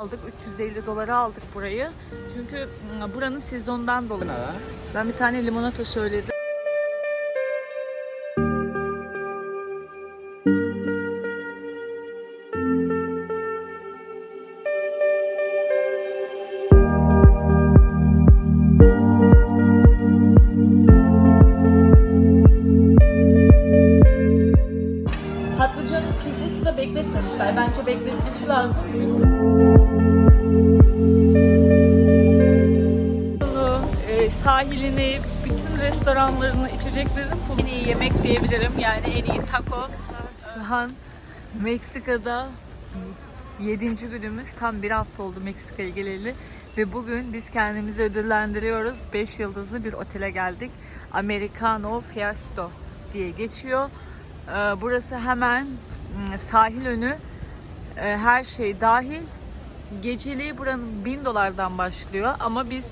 aldık. 350 dolara aldık burayı. Çünkü mm, buranın sezondan dolayı. Ben bir tane limonata söyledim. Restoranlarını, içeceklerini en iyi yemek diyebilirim. Yani en iyi taco. Şu an Meksika'da 7. günümüz. Tam bir hafta oldu Meksika'ya geleli. Ve bugün biz kendimizi ödüllendiriyoruz. 5 yıldızlı bir otele geldik. Americano Fiasco diye geçiyor. Ee, Burası hemen mm, sahil önü. Ee, Her şey dahil. Geceliği buranın 1000 dolardan başlıyor ama biz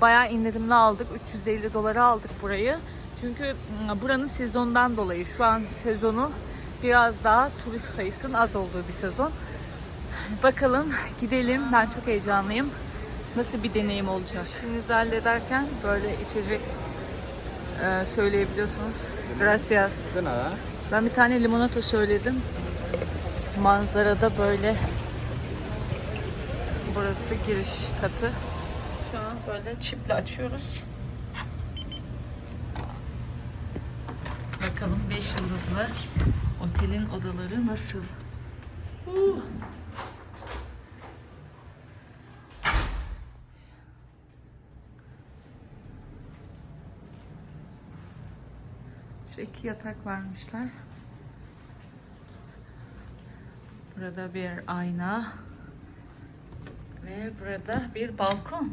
bayağı indirimli aldık. 350 dolara aldık burayı. Çünkü mm, buranın sezondan dolayı şu an sezonu biraz daha turist sayısının az olduğu bir sezon. Bakalım gidelim. Ben çok heyecanlıyım. Nasıl bir deneyim olacak? İşinizi hallederken böyle içecek e, söyleyebiliyorsunuz. Gracias. Ben bir tane limonata söyledim. Manzarada böyle. Burası giriş katı. Böyle çiple açıyoruz. Bakalım 5 yıldızlı otelin odaları nasıl? Uh. Şu iki yatak vermişler. Burada bir ayna. Ve burada bir balkon.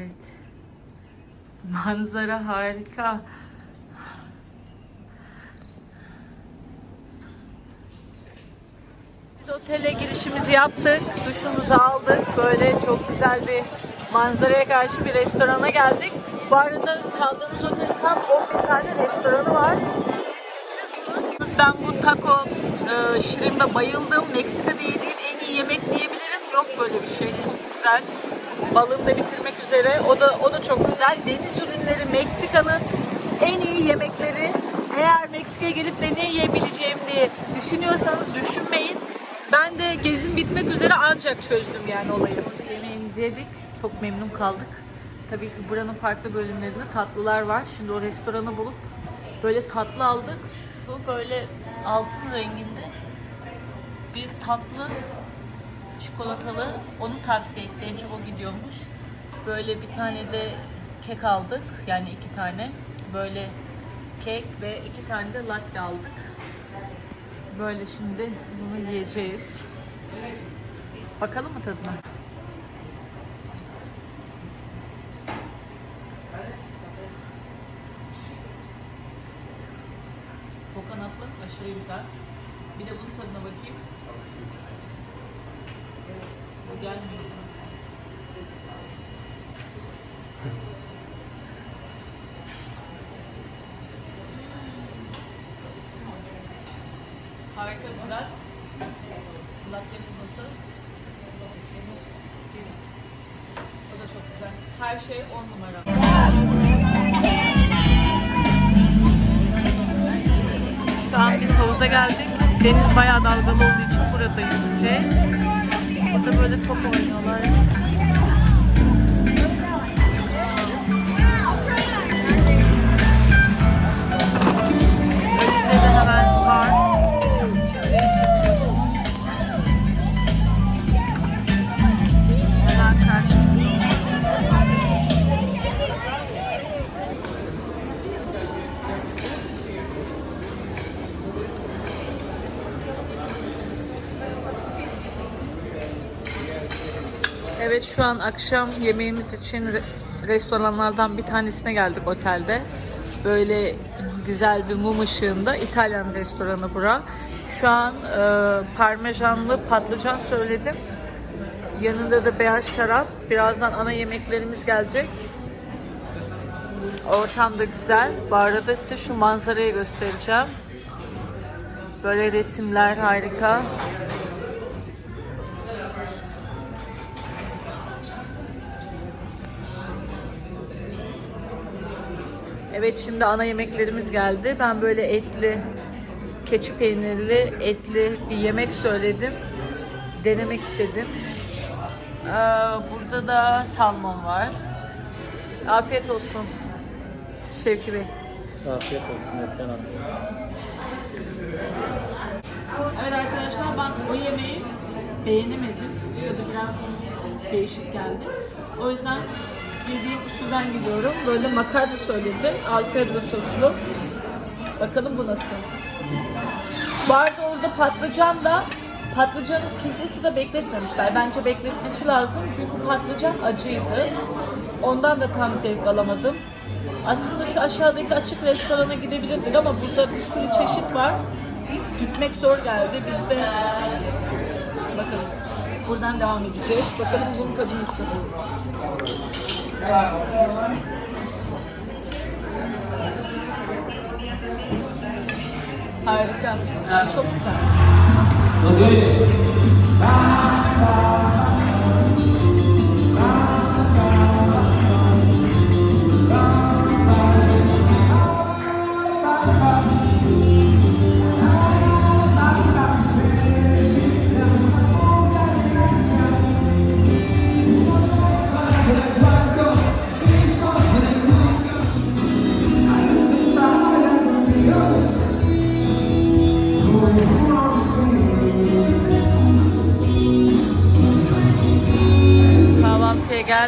Evet. Manzara harika. Biz otele girişimizi yaptık, duşumuzu aldık. Böyle çok güzel bir manzaraya karşı bir restorana geldik. Bu arada kaldığımız otelin tam 11 tane restoranı var. Siz seçiyorsunuz. Ben bu taco e, shrimp'e bayıldım. Meksika'da yediğim en iyi yemek diyebilirim. Yok böyle bir şey. Çok güzel. Balığını da bitirmek üzere. O da o da çok güzel. Deniz ürünleri Meksika'nın en iyi yemekleri. Eğer Meksika'ya gelip de ne yiyebileceğim diye düşünüyorsanız düşünmeyin. Ben de gezim bitmek üzere ancak çözdüm yani olayı. Yemeğimizi yedik. Çok memnun kaldık. Tabii ki buranın farklı bölümlerinde tatlılar var. Şimdi o restoranı bulup böyle tatlı aldık. Şu böyle altın renginde bir tatlı çikolatalı. Onu tavsiye etti. En çok o gidiyormuş. Böyle bir tane de kek aldık. Yani iki tane. Böyle kek ve iki tane de latte aldık. Böyle şimdi bunu yiyeceğiz. Bakalım mı tadına? Kokonatlı aşırı güzel. Bir de bunun tadına bakayım. Gelmiyor. Harika güzel. Latte nasıl? O da çok güzel. Her şey on numara. Şu an biz havuza geldik. Deniz bayağı dalgalı olduğu için burada yüzeceğiz. Burada böyle top oynuyorlar. An akşam yemeğimiz için re- restoranlardan bir tanesine geldik otelde. Böyle güzel bir mum ışığında İtalyan restoranı bura. Şu an e, parmesanlı patlıcan söyledim. Yanında da beyaz şarap. Birazdan ana yemeklerimiz gelecek. Ortam da güzel. Bu arada size şu manzarayı göstereceğim. Böyle resimler harika. Evet şimdi ana yemeklerimiz geldi. Ben böyle etli, keçi peynirli, etli bir yemek söyledim. Denemek istedim. Ee, burada da salmon var. Afiyet olsun Şevki Bey. Afiyet olsun Esen Hanım. Evet arkadaşlar ben o yemeği beğenemedim. Tadı biraz değişik geldi. O yüzden bildiğim usulden gidiyorum. Böyle makarna söyledim. Alfredo soslu. Bakalım bu nasıl. Bu arada orada patlıcan da patlıcanı tuzlu suda bekletmemişler. Bence bekletmesi lazım çünkü patlıcan acıydı. Ondan da tam zevk alamadım. Aslında şu aşağıdaki açık restorana gidebilirdik ama burada bir sürü çeşit var. Gitmek zor geldi. Biz de bakın buradan devam edeceğiz. Bakalım bunun tadı nasıl. Harika. Çok güzel. Kahvaltıya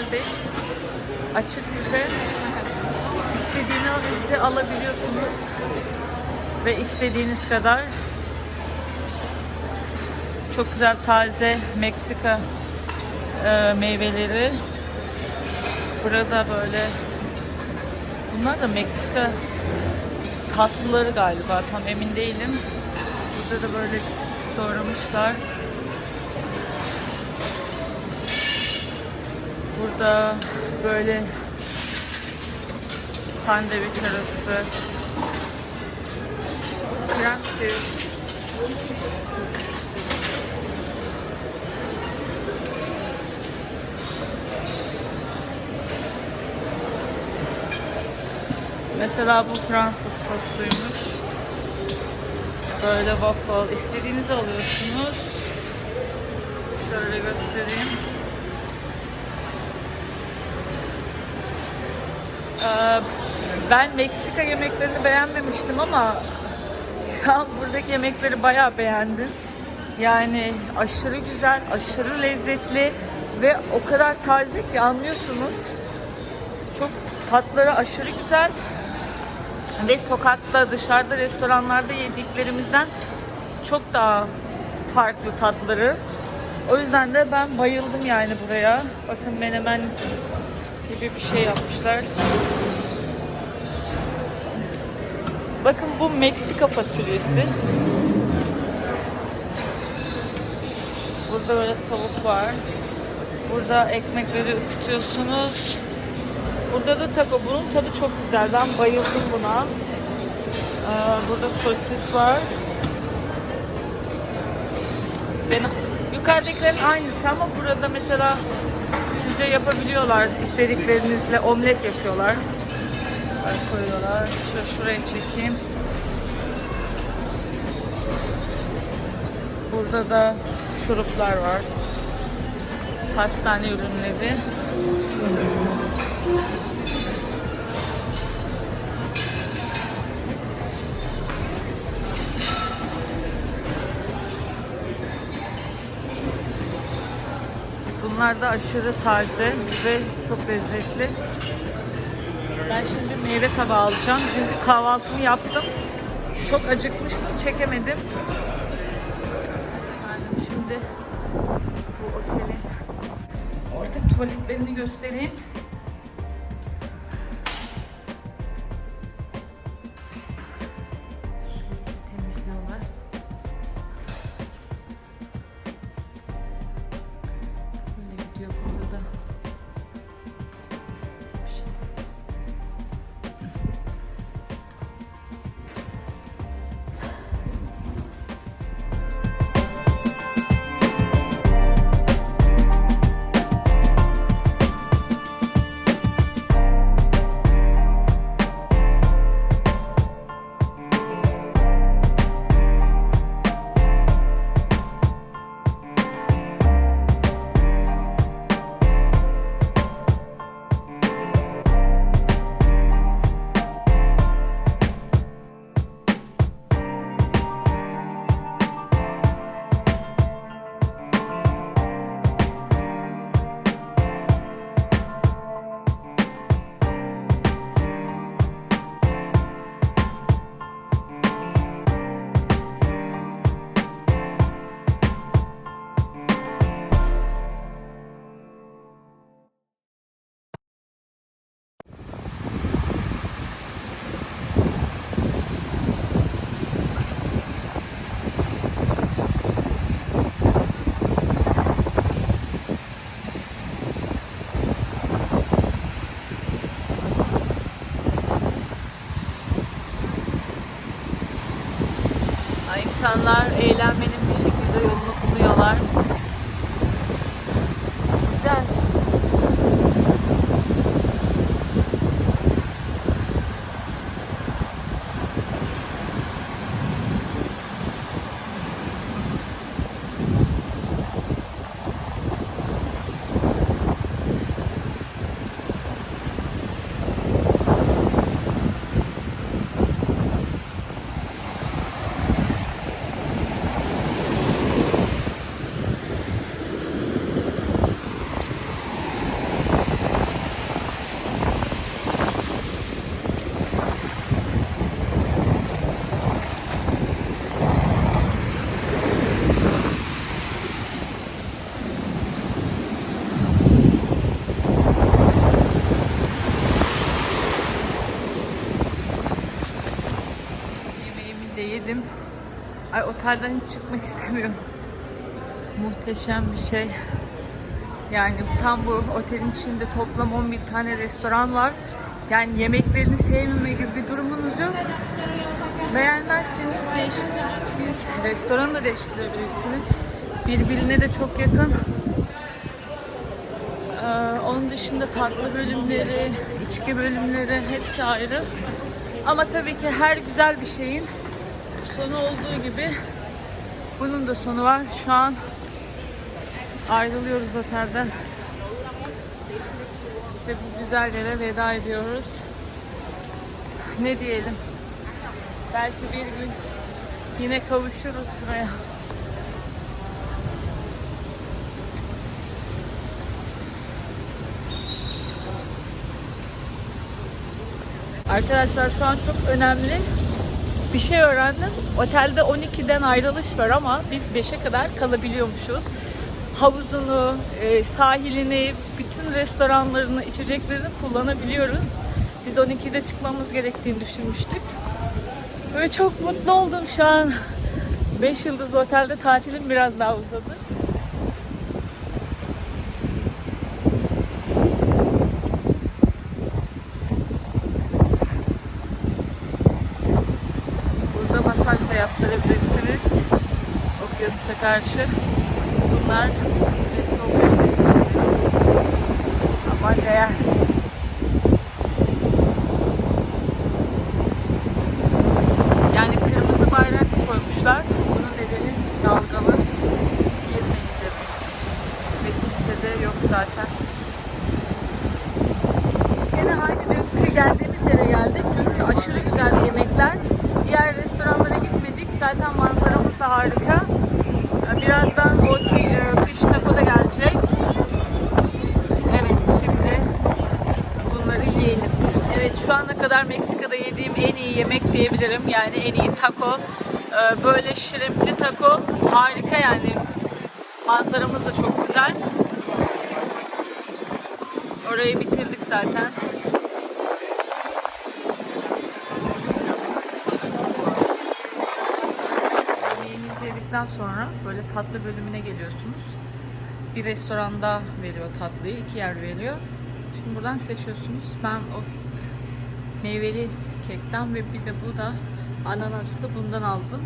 geldik. Açık büfe. İstediğinizi alabiliyorsunuz. Ve istediğiniz kadar. Çok güzel taze Meksika e, meyveleri. Burada böyle bunlar da Meksika tatlıları galiba tam emin değilim. Burada da böyle doğramışlar. Burada böyle sandviç arası krem Mesela bu Fransız tostuymuş. Böyle waffle. istediğinizi alıyorsunuz. Şöyle göstereyim. Ben Meksika yemeklerini beğenmemiştim ama şu an buradaki yemekleri bayağı beğendim. Yani aşırı güzel, aşırı lezzetli ve o kadar taze ki anlıyorsunuz. Çok tatları aşırı güzel ve sokakta, dışarıda, restoranlarda yediklerimizden çok daha farklı tatları. O yüzden de ben bayıldım yani buraya. Bakın menemen gibi bir şey yapmışlar. Bakın bu Meksika fasulyesi. Burada böyle tavuk var. Burada ekmekleri ısıtıyorsunuz. Burada da taco. Bunun tadı çok güzel. Ben bayıldım buna. Ee, burada sosis var. Benim yukarıdakilerin aynısı ama burada mesela size yapabiliyorlar istediklerinizle omlet yapıyorlar. Böyle koyuyorlar. Şöyle şuraya çekeyim. Burada da şuruplar var. Pastane ürünleri. Bunlar da aşırı taze ve çok lezzetli. Ben şimdi meyve tabağı alacağım. Çünkü kahvaltımı yaptım. Çok acıkmıştım, çekemedim. Ben şimdi bu otelin ortak tuvaletlerini göstereyim. Ay otelden hiç çıkmak istemiyorum. Muhteşem bir şey. Yani tam bu otelin içinde toplam 11 tane restoran var. Yani yemeklerini sevmeme gibi bir durumunuz yok. Beğenmezseniz değiştirebilirsiniz. Restoranı da değiştirebilirsiniz. Birbirine de çok yakın. Ee, onun dışında tatlı bölümleri, içki bölümleri hepsi ayrı. Ama tabii ki her güzel bir şeyin sonu olduğu gibi bunun da sonu var. Şu an ayrılıyoruz otelden. Ve bu güzel yere veda ediyoruz. Ne diyelim? Belki bir gün yine kavuşuruz buraya. Arkadaşlar şu an çok önemli bir şey öğrendim. Otelde 12'den ayrılış var ama biz 5'e kadar kalabiliyormuşuz. Havuzunu, e, sahilini, bütün restoranlarını, içeceklerini kullanabiliyoruz. Biz 12'de çıkmamız gerektiğini düşünmüştük. Böyle çok mutlu oldum şu an. 5 yıldızlı otelde tatilim biraz daha uzadı. Burada masaj da yaptırabilirsiniz. Okyanusa karşı. Bunlar ücretli oluyor. Ama değer. Yani kırmızı bayrak koymuşlar. Bunun nedeni dalgalı girmeyin demek. Ve kimse de yok zaten. Yine aynı dünkü geldiğimiz yere geldik. Çünkü aşırı güzel yemekler. Diğer restoranlara gitmedik. Zaten manzaramız da harika. Birazdan o ki- e, fish taco da gelecek. Evet şimdi bunları yiyelim. Evet şu ana kadar Meksika'da yediğim en iyi yemek diyebilirim. Yani en iyi taco. Ee, Böyle şirimpli taco harika yani. Manzaramız da çok güzel. Orayı bitirdik zaten. Yemeğinizi yedikten sonra böyle tatlı bölümüne geliyorsunuz. Bir restoranda veriyor tatlıyı, iki yer veriyor. Şimdi buradan seçiyorsunuz. Ben o meyveli kekten ve bir de bu da ananaslı bundan aldım.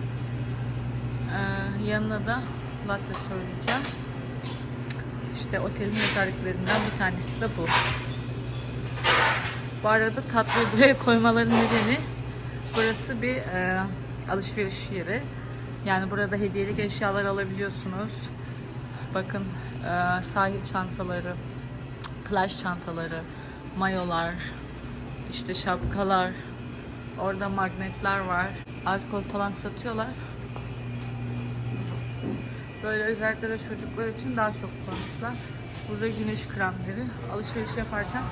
Yanına da latte söyleyeceğim. İşte otelin özelliklerinden bir tanesi de bu. Bu arada tatlıyı buraya koymaların nedeni burası bir e, alışveriş yeri. Yani burada hediyelik eşyalar alabiliyorsunuz. Bakın e, sahil çantaları, plaj çantaları, mayolar, işte şapkalar, orada magnetler var. Alkol falan satıyorlar. Böyle özellikle de çocuklar için daha çok koymuşlar. Burada güneş kremleri. Alışveriş yaparken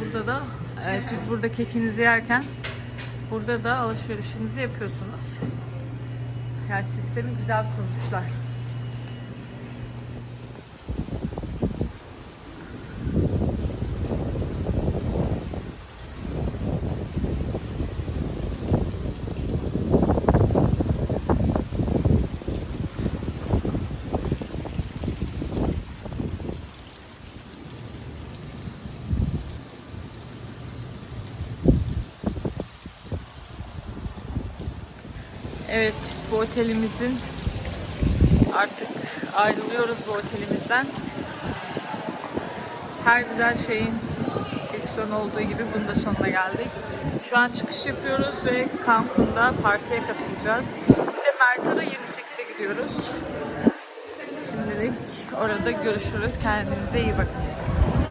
burada da e, siz burada kekinizi yerken burada da alışverişinizi yapıyorsunuz. Yani sistemi güzel kurmuşlar. Evet, bu otelimizin artık ayrılıyoruz bu otelimizden. Her güzel şeyin bir son olduğu gibi bunun da sonuna geldik. Şu an çıkış yapıyoruz ve Cancun'da partiye katılacağız. Bir de Mercado 28'e gidiyoruz. Şimdilik orada görüşürüz. Kendinize iyi bakın.